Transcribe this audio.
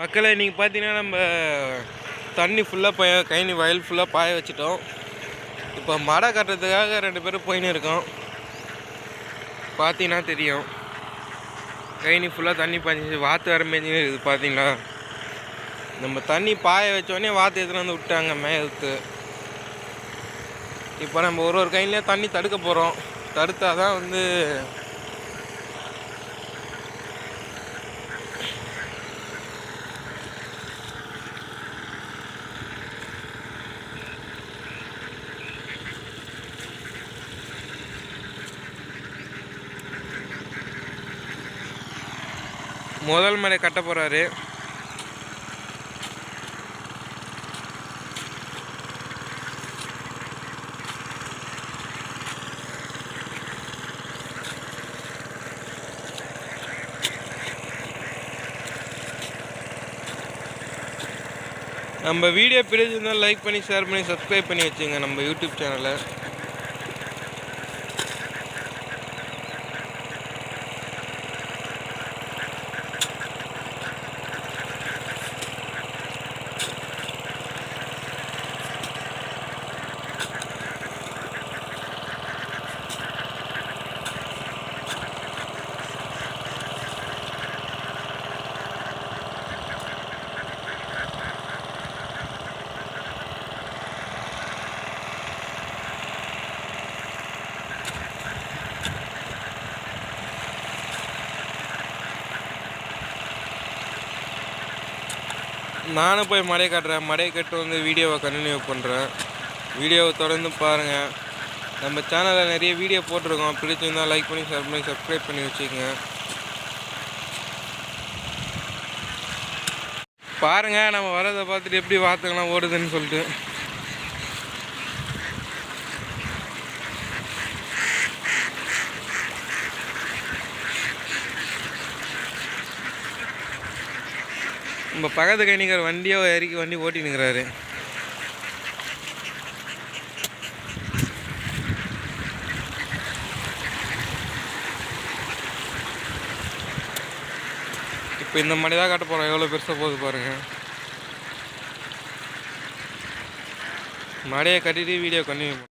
மக்களை இன்றைக்கி பார்த்தீங்கன்னா நம்ம தண்ணி ஃபுல்லாக பய கைனி வயல் ஃபுல்லாக பாய வச்சிட்டோம். இப்போ மடை கட்டுறதுக்காக ரெண்டு பேரும் போயின்னு இருக்கோம். பார்த்தீங்கன்னா தெரியும். கைனி ஃபுல்லாக தண்ணி பாய்ஞ்சி வாத்து வர இருக்குது பார்த்தீங்களா நம்ம தண்ணி பாய வச்சோடனே வாத்து எடுத்துன்னு வந்து விட்டாங்க மேத்து இப்போ நம்ம ஒரு ஒரு கையிலையும் தண்ணி தடுக்க போகிறோம் தடுத்தால் தான் வந்து முதல் மலை கட்ட போகிறாரு நம்ம வீடியோ பிடிச்சிருந்தால் லைக் பண்ணி ஷேர் பண்ணி சப்ஸ்கிரைப் பண்ணி வச்சுங்க நம்ம யூடியூப் சேனலை நானும் போய் மடையை கட்டுறேன். மடையை கட்டு வந்து வீடியோவை கண்டினியூ பண்ணுறேன் வீடியோவை தொடர்ந்து பாருங்கள் நம்ம சேனலில் நிறைய வீடியோ போட்டிருக்கோம். பிடிச்சிருந்தால் லைக் பண்ணி ஷேர் பண்ணி சப்ஸ்கிரைப் பண்ணி வச்சுக்கோங்க. பாருங்கள் நம்ம வரதை பார்த்துட்டு எப்படி வாத்துங்களாம் ஓடுதுன்னு சொல்லிட்டு. நம்ம பக்கத்து கைனிக்கார் வண்டியோ இறக்கி வண்டி ஓட்டி இருக்கிறாரு இப்போ இந்த மாதிரி தான் காட்ட போகிறோம் எவ்வளோ பெருசாக போகுது பாருங்கள் மடையை கட்டிட்டு வீடியோ கண்டினியூ